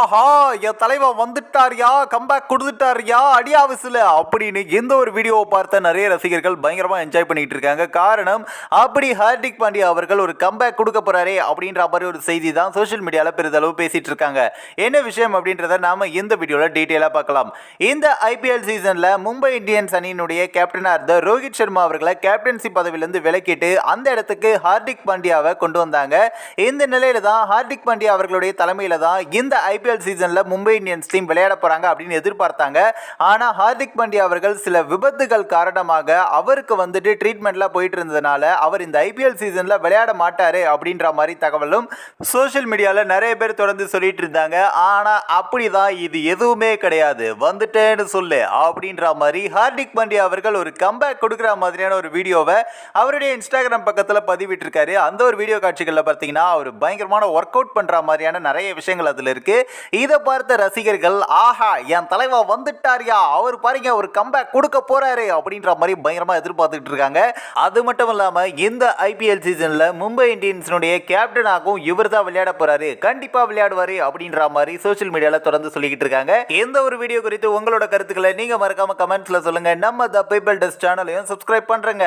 ஆஹா என் தலைவன் வந்துட்டாரியா கம்பேக் கொடுத்துட்டாரியா அடியாவசில் அப்படின்னு எந்த ஒரு வீடியோவை பார்த்த நிறைய ரசிகர்கள் பயங்கரமாக என்ஜாய் பண்ணிட்டு இருக்காங்க. காரணம் அப்படி ஹார்திக் பாண்டியா அவர்கள் ஒரு கம்பேக் கொடுக்க போறாரே அப்படின்ற மாதிரி ஒரு செய்தி தான் சோஷியல் மீடியாவில் பெரிதளவு பேசிட்டு இருக்காங்க. என்ன விஷயம் அப்படின்றத நாம இந்த வீடியோவில் டீட்டெயிலாக பார்க்கலாம். இந்த ஐபிஎல் சீசனில் மும்பை இந்தியன்ஸ் அணியினுடைய கேப்டனாக இருந்த ரோஹித் சர்மா அவர்களை கேப்டன்சி பதவியிலிருந்து விலக்கிட்டு அந்த இடத்துக்கு ஹார்திக் பாண்டியாவை கொண்டு வந்தாங்க. இந்த நிலையில தான் ஹார்திக் பாண்டியா அவர்களுடைய தலைமையில தான் இந்த ஐபிஎல் சீசன்ல மும்பை இந்தியன்ஸ் டீம் விளையாட போறாங்க அப்படின்னு எதிர்பார்த்தாங்க. ஆனால் ஹார்திக் பாண்டியா அவர்கள் சில விபத்துகள் காரணமாக அவருக்கு வந்துட்டு ட்ரீட்மெண்ட்லாம் போயிட்டு இருந்ததுனால அவர் இந்த ஐபிஎல் சீசனில் விளையாட மாட்டாரு அப்படின்ற மாதிரி தகவலும் சோஷியல் மீடியாவில் நிறைய பேர் தொடர்ந்து சொல்லிட்டு இருந்தாங்க. ஆனால் அப்படிதான் இது எதுவுமே கிடையாது. வந்துட்டேன்னு சொல்லு அப்படின்ற மாதிரி ஹார்திக் பாண்டியா அவர்கள் ஒரு கம்பேக் கொடுக்குற மாதிரியான ஒரு வீடியோவை அவருடைய இன்ஸ்டாகிராம் பக்கத்தில் பதிவிட்டிருக்காரு. அந்த ஒரு வீடியோ காட்சிகளில் பார்த்தீங்கன்னா அவர் பயங்கரமான ஒர்க் அவுட் பண்ணுற மாதிரியான நிறைய விஷயங்கள் அதில் இருக்குது இதை பார்த்த ரசிகர்கள் ஆஹா என் தலைவா வந்துட்டாரியா அவர் பாருங்க ஒரு கம்பேக் கொடுக்க போறாரு அப்படின்ற மாதிரி பயங்கரமா எதிர்பார்த்துட்டு இருக்காங்க. அது மட்டும் இல்லாம இந்த ஐபிஎல் சீசன்ல மும்பை இந்தியன்ஸினுடைய கேப்டனாகவும் இவர் தான் விளையாட போறாரு கண்டிப்பா விளையாடுவாரு அப்படின்ற மாதிரி சோஷியல் மீடியால தொடர்ந்து சொல்லிக்கிட்டு இருக்காங்க. எந்த ஒரு வீடியோ குறித்து உங்களோட கருத்துக்களை நீங்க மறக்காம கமெண்ட்ஸ்ல சொல்லுங்க. நம்ம த பீப்பிள் டெஸ்ட் சேனலையும் சப்ஸ்கிரைப் பண்றேங்க.